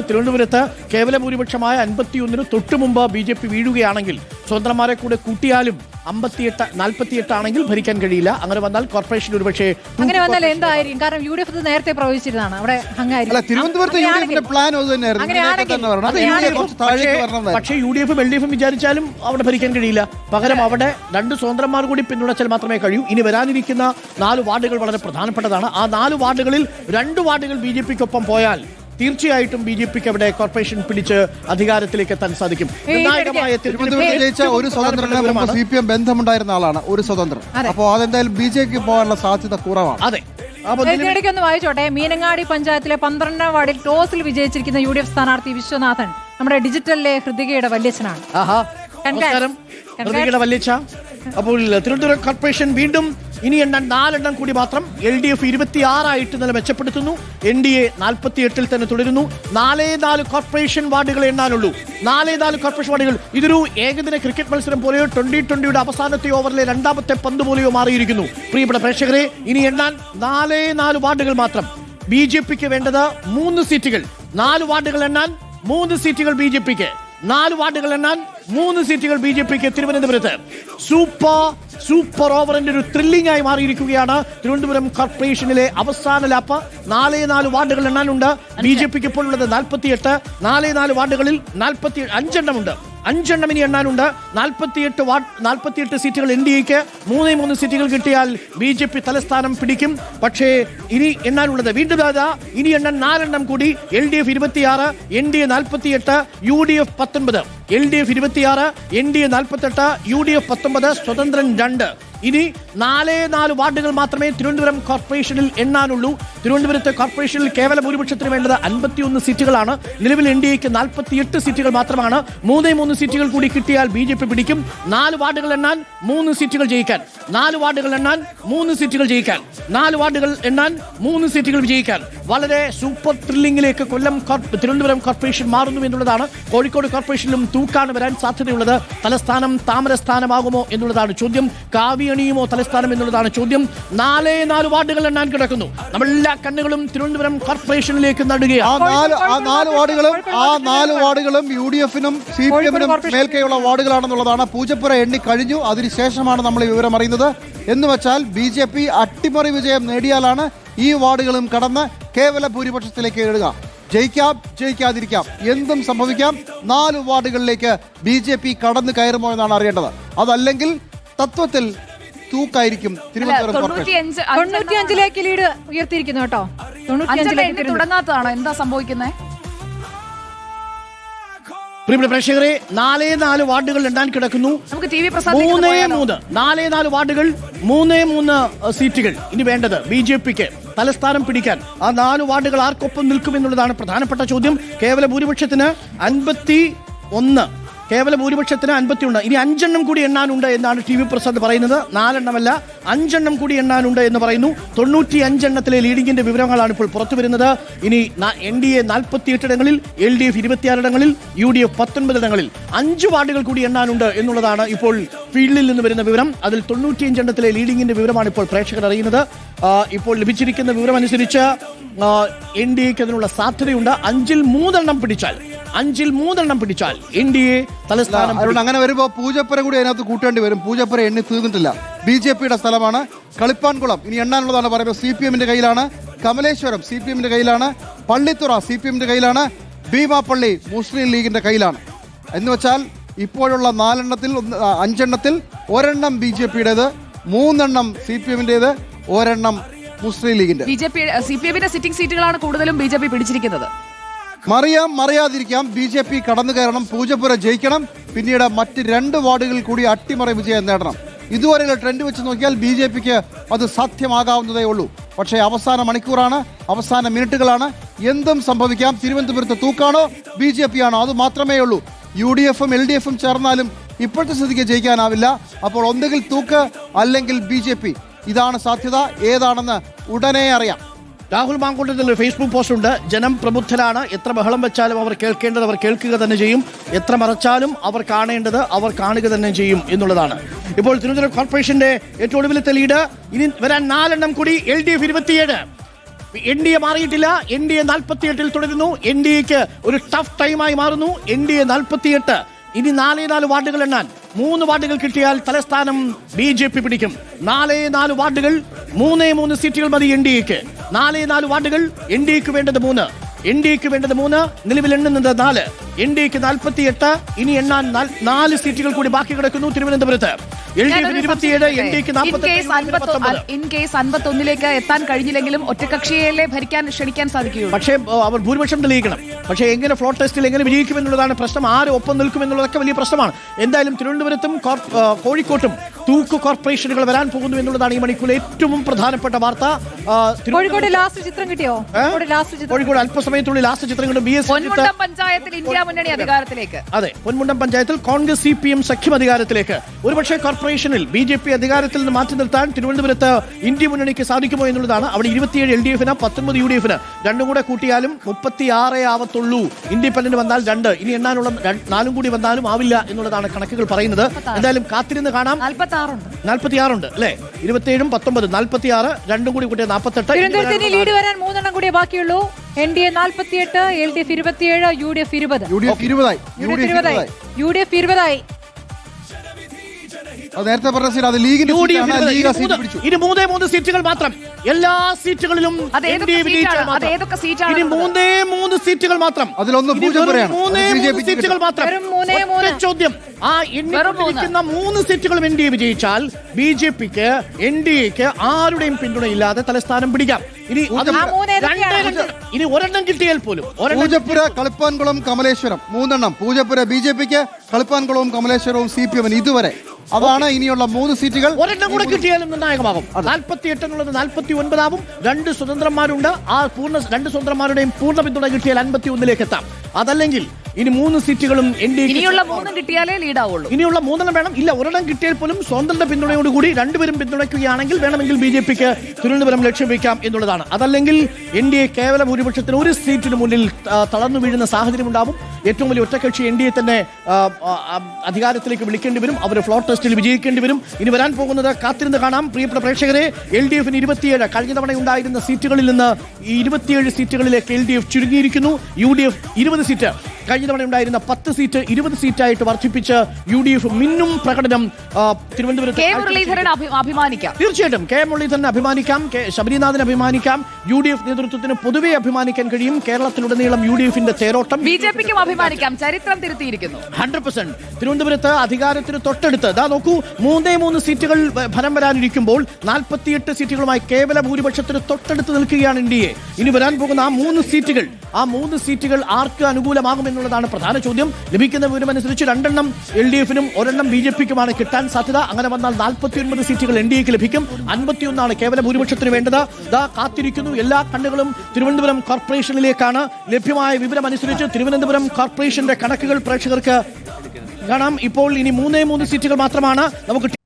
തിരുവനന്തപുരത്ത് കേവല ഭൂരിപക്ഷമായ അൻപത്തിയൊന്നിന് തൊട്ടു മുമ്പ് ബി ജെ പി വീഴുകയാണെങ്കിൽ സ്വതന്ത്രമാരെ കൂടെ കൂട്ടിയാലും അമ്പത്തിയെട്ട് നാൽപ്പത്തിയെട്ട് ആണെങ്കിൽ ഭരിക്കാൻ കഴിയില്ല. അങ്ങനെ വന്നാൽ കോർപ്പറേഷൻ ഒരുപക്ഷേ അങ്ങനെ വന്നാൽ എന്തായിരിക്കും? കാരണം യു ഡി എഫ് നേരത്തെ പ്രവചിച്ചിരുന്നതാണ്. അവിടെ തിരുവനന്തപുരത്ത് പക്ഷേ യു ഡി എഫും എൽ ഡി എഫും വിചാരിച്ചാലും അവിടെ ഭരിക്കാൻ കഴിയില്ല. പകരം അവിടെ രണ്ട് സ്വതന്ത്രന്മാർ കൂടി പിന്തുണച്ചാൽ മാത്രമേ കഴിയൂ. ഇനി വരാനിരിക്കുന്ന നാല് വാർഡുകൾ വളരെ പ്രധാനപ്പെട്ടതാണ്. ആ നാല് വാർഡുകളിൽ രണ്ട് വാർഡുകൾ ബി ജെ പിക്കൊപ്പം പോയാൽ തീർച്ചയായിട്ടും ബി ജെ പിക്ക് അവിടെ കോർപ്പറേഷൻ പിടിച്ച് അധികാരത്തിലേക്ക് എത്താൻ സാധിക്കും. ജയിച്ച ഒരു സ്വതന്ത്രനെ സി പി എം ബന്ധമുണ്ടായിരുന്ന ആളാണ് ഒരു സ്വതന്ത്രൻ. അപ്പോൾ അതെന്തായാലും ബി ജെ പിക്ക് പോകാനുള്ള സാധ്യത കുറവാണ്. അതെ. ഇതിനിടയ്ക്ക് ഒന്ന് വായിച്ചോട്ടെ. മീനങ്ങാടി പഞ്ചായത്തിലെ പന്ത്രണ്ടാം വാർഡിൽ ടോസിൽ വിജയിച്ചിരിക്കുന്ന യു ഡി എഫ് സ്ഥാനാർത്ഥി വിശ്വനാഥൻ നമ്മുടെ ഡിജിറ്റലിലെ ഹൃദികയുടെ വല്യച്ഛനാണ്. നമസ്കാരം. ഹൃദയയുടെ വല്യച്ഛ. അപ്പോൾ തിരുവനന്തപുരം കോർപ്പറേഷൻ വീണ്ടും ഇനി എണ്ണാൻ നാലെണ്ണം കൂടി മാത്രം എൽ ഡി എഫ് ഇരുപത്തിയാറായിട്ട് നില മെച്ചപ്പെടുത്തുന്നു. എൻ ഡി എ നാൽപ്പത്തി എട്ടിൽ തന്നെ തുടരുന്നു. നാലേ നാല് കോർപ്പറേഷൻ വാർഡുകൾ എണ്ണാനുള്ളൂ. നാലേ നാല് കോർപ്പറേഷൻ വാർഡുകൾ ഇതൊരു ഏകദിന ക്രിക്കറ്റ് മത്സരം പോലെയോ ട്വന്റി ട്വന്റിയുടെ അവസാനത്തെ ഓവറിലെ രണ്ടാമത്തെ പന്ത് പോലെയോ മാറിയിരിക്കുന്നു. പ്രിയപ്പെട്ട പ്രേക്ഷകരെ ഇനി എണ്ണാൻ നാലേ നാല് വാർഡുകൾ മാത്രം. ബി ജെ പിക്ക് വേണ്ടത് മൂന്ന് സീറ്റുകൾ. നാല് വാർഡുകൾ എണ്ണാൻ മൂന്ന് സീറ്റുകൾ ബി ജെ പിക്ക്. നാല് വാർഡുകൾ എണ്ണാൻ മൂന്ന് സീറ്റുകൾ ബി ജെ പിക്ക് തിരുവനന്തപുരത്ത്. സൂപ്പർ സൂപ്പർ ഓവറിന്റെ ഒരു ത്രില്ലിംഗ് ആയി മാറിയിരിക്കുകയാണ് തിരുവനന്തപുരം കോർപ്പറേഷനിലെ അവസാന ലാപ്പ്. നാലേ നാല് വാർഡുകൾ എണ്ണാനുണ്ട്. ബി ജെ പിക്ക് ഇപ്പോൾ ഉള്ളത് നാൽപ്പത്തിയെട്ട്. നാലേ നാല് വാർഡുകളിൽ നാൽപ്പത്തി അഞ്ചെണ്ണമുണ്ട്. അഞ്ചെണ്ണം ഇനി എണ്ണാനുണ്ട്. നാൽപ്പത്തിയെട്ട് വാർഡ് നാൽപ്പത്തിയെട്ട് സീറ്റുകൾ എൻ ഡി എക്ക്. മൂന്നേ മൂന്ന് സീറ്റുകൾ കിട്ടിയാൽ ബി ജെ പി തലസ്ഥാനം പിടിക്കും. പക്ഷേ ഇനി എണ്ണാനുള്ളത് വീണ്ടും രാജാ ഇനി എണ്ണാൻ നാലെണ്ണം കൂടി. എൽ ഡി എഫ് ഇരുപത്തിയാറ് എൻ ഡി എ നാൽപ്പത്തിയെട്ട് യു ഡി എഫ് പത്തൊൻപത്. എൽ ഡി എഫ് ഇരുപത്തിയാറ് എൻ ഡി എ നാൽപ്പത്തെട്ട് യു ഡി എഫ് പത്തൊമ്പത് സ്വതന്ത്രൻ രണ്ട്. ഇനി നാലേ നാല് വാർഡുകൾ മാത്രമേ തിരുവനന്തപുരം കോർപ്പറേഷനിൽ എണ്ണാനുള്ളൂ. തിരുവനന്തപുരത്തെ കോർപ്പറേഷനിൽ കേവല ഭൂരിപക്ഷത്തിന് വേണ്ടത് അൻപത്തിയൊന്ന് സീറ്റുകളാണ്. നിലവിൽ എൻ ഡി എക്ക് നാൽപ്പത്തിയെട്ട് സീറ്റുകൾ മാത്രമാണ്. മൂന്നേ മൂന്ന് സീറ്റുകൾ കൂടി കിട്ടിയാൽ ബി ജെ പി പിടിക്കും. നാല് വാർഡുകൾ എണ്ണാൻ മൂന്ന് സീറ്റുകൾ ജയിക്കാൻ. നാല് വാർഡുകൾ എണ്ണാൻ മൂന്ന് സീറ്റുകൾ ജയിക്കാൻ. നാല് വാർഡുകൾ എണ്ണാൻ മൂന്ന് സീറ്റുകൾ വിജയിക്കാൻ. വളരെ സൂപ്പർ ത്രില്ലിംഗിലേക്ക് കൊല്ലം തിരുവനന്തപുരം കോർപ്പറേഷൻ മാറുന്നു എന്നുള്ളതാണ്. കോഴിക്കോട് കോർപ്പറേഷനിലും തൂക്കാണ് വരാൻ സാധ്യതയുള്ളത്. തലസ്ഥാനം താമരസ്ഥാനമാകുമോ എന്നുള്ളതാണ് ചോദ്യം. കാവ്യണിയുമോ തലസ്ഥാനം എന്നുള്ളതാണ് ചോദ്യം. നാലേ നാല് വാർഡുകൾ എണ്ണാൻ കിടക്കുന്നു. നമ്മളെല്ലാ കണ്ണുകളും തിരുവനന്തപുരം കോർപ്പറേഷനിലേക്ക് നടുകയാണ്. ആ നാല് വാർഡുകളും ആ നാല് വാർഡുകളും യു ഡി എഫിനും സി പി എമ്മിനും മേൽക്കെയുള്ള വാർഡുകളാണെന്നുള്ളതാണ്. പൂജപ്പുര എണ്ണി കഴിഞ്ഞു. അതിനുശേഷമാണ് നമ്മൾ ഈ വിവരം അറിയുന്നത്. എന്ന് വെച്ചാൽ ബി ജെ പി അട്ടിമറി വിജയം നേടിയാലാണ് ഈ വാർഡുകളും കടന്ന് കേവല ഭൂരിപക്ഷത്തിലേക്ക് എഴുതുക ജയിക്കാം ജയിക്കാതിരിക്കാം. എന്തും സംഭവിക്കാം. നാല് വാർഡുകളിലേക്ക് ബി ജെ പി കടന്നു കയറുമോ എന്നാണ് അറിയേണ്ടത്. അതല്ലെങ്കിൽ തത്വത്തിൽ തൂക്കായിരിക്കും തിരുവനന്തപുരം തൊണ്ണൂറ്റിയഞ്ച് തൊണ്ണൂറ്റിയഞ്ചിലേക്ക് ലീഡ് ഉയർത്തിയിരിക്കുന്നു കേട്ടോ. തൊണ്ണൂറ്റിയഞ്ചിലേക്ക് തിരുവനന്തപുരം. തുടങ്ങാത്തതാണോ? എന്താ സംഭവിക്കുന്നത് പ്രിയപ്പെട്ട പ്രേക്ഷകരെ നാലേ നാല് വാർഡുകൾ എണ്ണാൻ കിടക്കുന്നു. നമുക്ക് ടി വി പ്രസാദ് മൂന്ന് നാലേ നാല് വാർഡുകൾ മൂന്നേ മൂന്ന് അഹ്, സീറ്റുകൾ ഇനി വേണ്ടത് ബി ജെ പിക്ക് തലസ്ഥാനം പിടിക്കാൻ. ആ നാല് വാർഡുകൾ ആർക്കൊപ്പം നിൽക്കും എന്നുള്ളതാണ് പ്രധാനപ്പെട്ട ചോദ്യം. കേവല ഭൂരിപക്ഷത്തിന് അൻപത്തി ഒന്ന് കേവല ഭൂരിപക്ഷത്തിന് അൻപത്തിയൊന്ന്. ഇനി അഞ്ചെണ്ണം കൂടി എണ്ണാനുണ്ട് എന്നാണ് ടി വി പ്രസാദ് പറയുന്നത്. നാലെണ്ണമല്ല അഞ്ചെണ്ണം കൂടി എണ്ണാനുണ്ട് എന്ന് പറയുന്നു. തൊണ്ണൂറ്റി അഞ്ചെണ്ണത്തിലെ ലീഡിങ്ങിന്റെ വിവരങ്ങളാണ് ഇപ്പോൾ പുറത്തു വരുന്നത്. ഇനി എൻ ഡി എ നാൽപ്പത്തിയെട്ട് ഇടങ്ങളിൽ എൽ ഡി എഫ് ഇരുപത്തിയാറ് ഇടങ്ങളിൽ യു ഡി എഫ് പത്തൊൻപത് ഇടങ്ങളിൽ അഞ്ച് വാർഡുകൾ കൂടി എണ്ണാനുണ്ട് എന്നുള്ളതാണ് ഇപ്പോൾ ഫീൽഡിൽ നിന്ന് വരുന്ന വിവരം. അതിൽ തൊണ്ണൂറ്റി അഞ്ചെണ്ണത്തിലെ ലീഡിങ്ങിന്റെ വിവരമാണ് ഇപ്പോൾ പ്രേക്ഷകർ അറിയുന്നത്. ഇപ്പോൾ ലഭിച്ചിരിക്കുന്ന വിവരം അനുസരിച്ച് എൻ ഡി എക്ക് അതിനുള്ള സാധ്യതയുണ്ട്. അഞ്ചിൽ മൂന്നെണ്ണം പിടിച്ചാൽ അഞ്ചിൽ മൂന്നെണ്ണം പിടിച്ചാൽ എൻ ഡി എ തലസ്ഥാനം അങ്ങനെ വരുമ്പോൾ പൂജപ്പുര കൂടി അതിനകത്ത് കൂട്ടേണ്ടി വരും. പൂജപ്പുര എണ്ണി തീർന്നിട്ടില്ല. ബി ജെ പിയുടെ സ്ഥലമാണ് കളിപ്പാൻകുളം. ഇനി എണ്ണാനുള്ളതാണ് പറയുന്നത് സി പി എമ്മിന്റെ കയ്യിലാണ്. കമലേശ്വരം സി പി എമ്മിന്റെ കയ്യിലാണ്. പള്ളിത്തുറ സി പി എമ്മിന്റെ കയ്യിലാണ്. ഭീമാപ്പള്ളി മുസ്ലിം ലീഗിന്റെ കയ്യിലാണ്. എന്ന് വെച്ചാൽ ഇപ്പോഴുള്ള നാലെണ്ണത്തിൽ അഞ്ചെണ്ണത്തിൽ ഒരെണ്ണം ബി ജെ പിയുടേത് മൂന്നെണ്ണം സി പി എമ്മിന്റെത് ഒരെണ്ണം മുസ്ലിം ലീഗിന്റെ. B J P C P എമ്മിന്റെ സിറ്റിംഗ് സീറ്റുകളാണ് കൂടുതലും ബി ജെ പി പിടിച്ചിരിക്കുന്നത്. മറിയാം മറിയാതിരിക്കാം. ബി ജെ പി കടന്നു കയറണം പൂജപ്പുര ജയിക്കണം. പിന്നീട് മറ്റ് രണ്ട് വാർഡുകളിൽ കൂടി അട്ടിമറി വിജയം നേടണം. ഇതുവരെയുള്ള ട്രെൻഡ് വെച്ച് നോക്കിയാൽ ബി ജെ പിക്ക് അത് സാധ്യമാകാവുന്നതേ ഉള്ളൂ. പക്ഷേ അവസാന മണിക്കൂറാണ് അവസാന മിനിറ്റുകളാണ്. എന്തും സംഭവിക്കാം. തിരുവനന്തപുരത്ത് തൂക്കാണോ. ബി ജെ പി ആണോ അത് മാത്രമേ ഉള്ളൂ. യു ഡി എഫും എൽ ഡി എഫും ചേർന്നാലും ഇപ്പോഴത്തെ സ്ഥിതിക്ക് ജയിക്കാനാവില്ല. അപ്പോൾ ഒന്നുകിൽ തൂക്ക് അല്ലെങ്കിൽ ബി ജെ പി. ഇതാണ് സാധ്യത. ഏതാണെന്ന് ഉടനെ അറിയാം. രാഹുൽ മാങ്കൂട്ടത്തിൽ ഫേസ്ബുക്ക് പോസ്റ്റ് ഉണ്ട്. ജനം പ്രബുദ്ധരാണ്. എത്ര ബഹളം വെച്ചാലും അവർ കേൾക്കേണ്ടത് അവർ കേൾക്കുക തന്നെ ചെയ്യും. എത്ര മറച്ചാലും അവർ കാണേണ്ടത് അവർ കാണുക തന്നെ ചെയ്യും എന്നുള്ളതാണ്. ഇപ്പോൾ തിരുവനന്തപുരം കോർപ്പറേഷന്റെ ഏറ്റവും ഒടുവിലത്തെ ലീഡ്. ഇനി വരാൻ നാലെണ്ണം കൂടി. എൽ ഡി എഫ് ഇരുപത്തിയേഴ്. എൻ ഡി എ മാറിയിട്ടില്ല. എൻ ഡി എ നാൽപ്പത്തിയെട്ടിൽ തുടരുന്നു. എൻ ഡി എക്ക് ഒരു ടഫ് ടൈമായി മാറുന്നു. എൻ ഡി എ നാൽപ്പത്തിയെട്ട്. ഇനി നാലേ നാല് വാർഡുകൾ എണ്ണാൻ. മൂന്ന് വാർഡുകൾ കിട്ടിയാൽ തലസ്ഥാനം ബി ജെ പി പിടിക്കും. നാലേ നാല് വാർഡുകൾ മൂന്നേ മൂന്ന് സീറ്റുകൾ മതി എൻ ഡി എക്ക്. നാലേ നാല് വാർഡുകൾ എൻ ഡി എക്ക് വേണ്ടത് മൂന്ന്. എൻ ഡി എക്ക് വേണ്ടത് മൂന്ന് നിലവിൽ എണ്ണുന്നത് നാല്. എൻ ഡി എക്ക് നാൽപ്പത്തി എട്ട് ഇനി എണ്ണാൻ നാല് സീറ്റുകൾ കൂടി ബാക്കി കിടക്കുന്നു തിരുവനന്തപുരത്ത്. ഇൻ കേസ് അൻപത്തൊന്നിലേക്ക് എത്താൻ കഴിഞ്ഞില്ലെങ്കിലും ഒറ്റകക്ഷിയെ ഭരിക്കാൻ ക്ഷണിക്കാൻ സാധിക്കുകയുള്ളൂ. പക്ഷേ അവർ ഭൂരിപക്ഷം തെളിയിക്കണം. പക്ഷേ എങ്ങനെ ഫ്ലോട്ട് ടെസ്റ്റിൽ എങ്ങനെ വിജയിക്കും എന്നുള്ളതാണ് പ്രശ്നം. ആര് ഒപ്പം നിൽക്കും എന്നുള്ളതൊക്കെ വലിയ പ്രശ്നമാണ്. എന്തായാലും തിരുവനന്തപുരത്തും കോഴിക്കോട്ടും തൂക്ക് കോർപ്പറേഷനുകൾ വരാൻ പോകുന്നു എന്നുള്ളതാണ് ഈ മണിക്കൂർ ഏറ്റവും പ്രധാനപ്പെട്ട വാർത്ത. കോഴിക്കോട് ലാസ്റ്റ് ചിത്രം കിട്ടിയോ? കോഴിക്കോട് അല്പസമയത്തുള്ളിൽ ലാസ്റ്റ് ചിത്രം കിട്ടും. ബി എസ് പഞ്ചായത്തിൽ ഇന്ത്യ മുന്നണി അധികാരത്തിലേക്ക്. അതെ പൊന്മുണ്ടം പഞ്ചായത്തിൽ കോൺഗ്രസ് സി പി എം സഖ്യം അധികാരത്തിലേക്ക്. ഒരുപക്ഷെ കോർപ്പറേഷനിൽ ബി ജെ പി അധികാരത്തിൽ നിന്ന് മാറ്റി നിർത്താൻ തിരുവനന്തപുരത്ത് ഇന്ത്യ മുന്നണിക്ക് സാധിക്കുമോ എന്നുള്ളതാണ്. അവിടെ ഇരുപത്തിയേഴ് എൽ ഡി എഫിന് പത്തൊൻപത് യു ഡി എഫിന് രണ്ടും കൂടെ കൂട്ടിയാലും മുപ്പത്തി ആറേ ആവത്തുള്ളൂ. ഇൻഡിപെൻഡന്റ് വന്നാൽ രണ്ട്. ഇനി എണ്ണാനുള്ള നാലും കൂടി വന്നാലും ആവില്ല എന്നുള്ളതാണ് കണക്കുകൾ പറയുന്നത്. എന്തായാലും കാത്തിരുന്ന് കാണാം. നാൽപ്പത്തിയാറുണ്ട് അല്ലെ? ഇരുപത്തി ഏഴും അല്ലെ ഇരുപത്തിയേഴും പത്തൊമ്പത്. നാൽപ്പത്തി ആറ് രണ്ടും കൂടി കൂട്ടിയ നാൽപ്പത്തെട്ട്. ലീഡ് വരാൻ മൂന്നെണ്ണം കൂടി ബാക്കിയുള്ളൂ. എൻ ഡി എ നാൽപ്പത്തിയെട്ട് എൽ ഡി എഫ് ഇരുപത്തിയേഴ് യു ഡി എഫ് ഇരുപത്. യു ഡി എഫ് ഇരുപതായി. യു ഡി എഫ് ഇരുപതായി. നേരത്തെ പറഞ്ഞ സീറ്റ് അത് ലീഗിന്റെ യു സീറ്റാണ്. ലീഗ് ഇനി സീറ്റ് മൂന്ന്- പിടിച്ചു ഇനി മൂന്നേ മൂന്ന് സീറ്റുകൾ മാത്രം എല്ലാ സീറ്റുകളിലും അത് ഏതൊക്കെ വിജയിച്ചാൽ സീറ്റാണ്? മാത്രം. ഇനി ഉള്ളത്? മൂന്നേ മൂന്ന് സീറ്റുകൾ മാത്രം അതിലൊന്ന്. മൂന്നേ മൂന്ന് സീറ്റുകൾ മാത്രം വെറും മൂന്നേ മൂന്ന്. ചോദ്യം ആ എണ്ണിക്കൊണ്ടിരിക്കുന്ന മൂന്ന് സീറ്റുകളും എൻ ഡി എ വിജയിച്ചാൽ ബി ജെ പിക്ക് എൻ ഡി എക്ക് ആരുടെയും പിന്തുണയില്ലാതെ തലസ്ഥാനം പിടിക്കാം ഇനി ഇനി ഒരെണ്ണം കിട്ടിയാൽ പോലും പൂജപ്പുര കളിപ്പാൻകുളം കമലേശ്വരം മൂന്നെണ്ണം പൂജപ്പുര ബി ജെ പിക്ക് കളിപ്പാൻകുളവും കമലേശ്വരവും സി പി എമ്മിന് ഇതുവരെ അതാണ് ഇനിയുള്ള മൂന്ന് സീറ്റുകൾ. ഒരെണ്ണം കൂടെ കിട്ടിയാലും നിർണായകമാകും. നാൽപ്പത്തി എട്ട് എന്നുള്ളത് നാൽപ്പത്തി ഒൻപതാവും രണ്ട് സ്വതന്ത്രന്മാരുണ്ട്. ആ പൂർണ രണ്ട് സ്വതന്ത്രന്മാരുടെയും പൂർണ പിന്തുണ കിട്ടിയാൽ അൻപത്തി ഒന്നിലേക്ക് എത്താം. അതല്ലെങ്കിൽ ഇനി മൂന്ന് സീറ്റുകളും എൻ ഡി ഇനിയുള്ള മൂന്നും കിട്ടിയാലേ ലീഡ് ആവുള്ളൂ. ഇനിയുള്ള മൂന്നെണ്ണം വേണം. ഇല്ല ഒരെണ്ണം കിട്ടിയാൽ പോലും സ്വതന്ത്ര പിന്തുണയോടുകൂടി രണ്ടുപേരും പിന്തുണയ്ക്കുകയാണെങ്കിൽ വേണമെങ്കിൽ ബി ജെ പിക്ക് തിരുവനന്തപുരം ലക്ഷ്യം വയ്ക്കാം എന്നുള്ളതാണ്. അതല്ലെങ്കിൽ എൻ ഡി എ കേവല ഭൂരിപക്ഷത്തിന് ഒരു സീറ്റിന് മുന്നിൽ തളർന്നു വീഴുന്ന സാഹചര്യം ഉണ്ടാവും ഏറ്റവും വലിയ ഒറ്റക്കക്ഷി എൻ ഡി എ തന്നെ അധികാരത്തിലേക്ക് വിളിക്കേണ്ടി വരും. അവർ ഫ്ലോർ ടെസ്റ്റിൽ വിജയിക്കേണ്ടി വരും. ഇനി വരാൻ പോകുന്നത് കാത്തിരുന്ന് കാണാം. പ്രിയപ്പെട്ട പ്രേക്ഷകരെ എൽ ഡി എഫിന് ഇരുപത്തിയേഴ് കഴിഞ്ഞ തവണ ഉണ്ടായിരുന്ന സീറ്റുകളിൽ നിന്ന് ഇരുപത്തിയേഴ് സീറ്റുകളിലേക്ക് എൽ ഡി എഫ് ചുരുങ്ങിയിരിക്കുന്നു. യു ഡി എഫ് ഇരുപത് സീറ്റ്. കഴിഞ്ഞ തവണ ഉണ്ടായിരുന്ന പത്ത് സീറ്റ് ഇരുപത് സീറ്റായിട്ട് വർദ്ധിപ്പിച്ച് യു ഡി എഫ് മിന്നും പ്രകടനം തിരുവനന്തപുരത്ത്. അഭിമാനിക്കാം. തീർച്ചയായിട്ടും. കെ എം മുരളീധരൻ അഭിമാനിക്കാം. കെ ശബരിനാഥന് അഭിമാനിക്കാം. യു ഡി എഫ് നേതൃത്വത്തിന് പൊതുവെ അഭിമാനിക്കാൻ കഴിയും. കേരളത്തിലുടനീളം യു ഡി എഫിന്റെ തേരോട്ടം. ബി ജെ പിക്കും അഭിമാനിക്കാം. ചരിത്രം തിരുത്തിയിരിക്കുന്നു. Hundred percent. തിരുവനന്തപുരത്ത് അധികാരത്തിന് തൊട്ടടുത്ത് ഇതാ നോക്കൂ മൂന്നേ മൂന്ന് സീറ്റുകൾ ഫലം വരാനിരിക്കുമ്പോൾ നാൽപ്പത്തിയെട്ട് സീറ്റുകളുമായി കേവല ഭൂരിപക്ഷത്തിന് തൊട്ടടുത്ത് നിൽക്കുകയാണ് ഇന്ത്യയെ ഇനി വരാൻ പോകുന്ന ആ മൂന്ന് സീറ്റുകൾ ആ മൂന്ന് സീറ്റുകൾ ആർക്ക് അനുകൂലമാകും എന്നുള്ളതാണ് പ്രധാന ചോദ്യം. ലഭിക്കുന്ന വിവരമനുസരിച്ച് രണ്ടെണ്ണം എൽ ഡി എഫിനും ഒരെണ്ണം ബി ജെ പിക്കുമാണ് കിട്ടാൻ സാധ്യത. അങ്ങനെ വന്നാൽ നാൽപ്പത്തി ഒൻപത് സീറ്റുകൾ എൻ ഡി എക്ക് ലഭിക്കും. അൻപത്തിയൊന്നാണ് കേവല ഭൂരിപക്ഷത്തിന് വേണ്ടത്. ഇതാ കാത്തിരിക്കുന്നു എല്ലാ കണ്ണുകളും തിരുവനന്തപുരം കോർപ്പറേഷനിലേക്കാണ്. ലഭ്യമായ വിവരം അനുസരിച്ച് തിരുവനന്തപുരം കോർപ്പറേഷന്റെ കണക്കുകൾ പ്രേക്ഷകർക്ക് കാണാം. ഇപ്പോൾ ഇനി മൂന്നേ മൂന്ന് സീറ്റുകൾ മാത്രമാണ് നമുക്ക്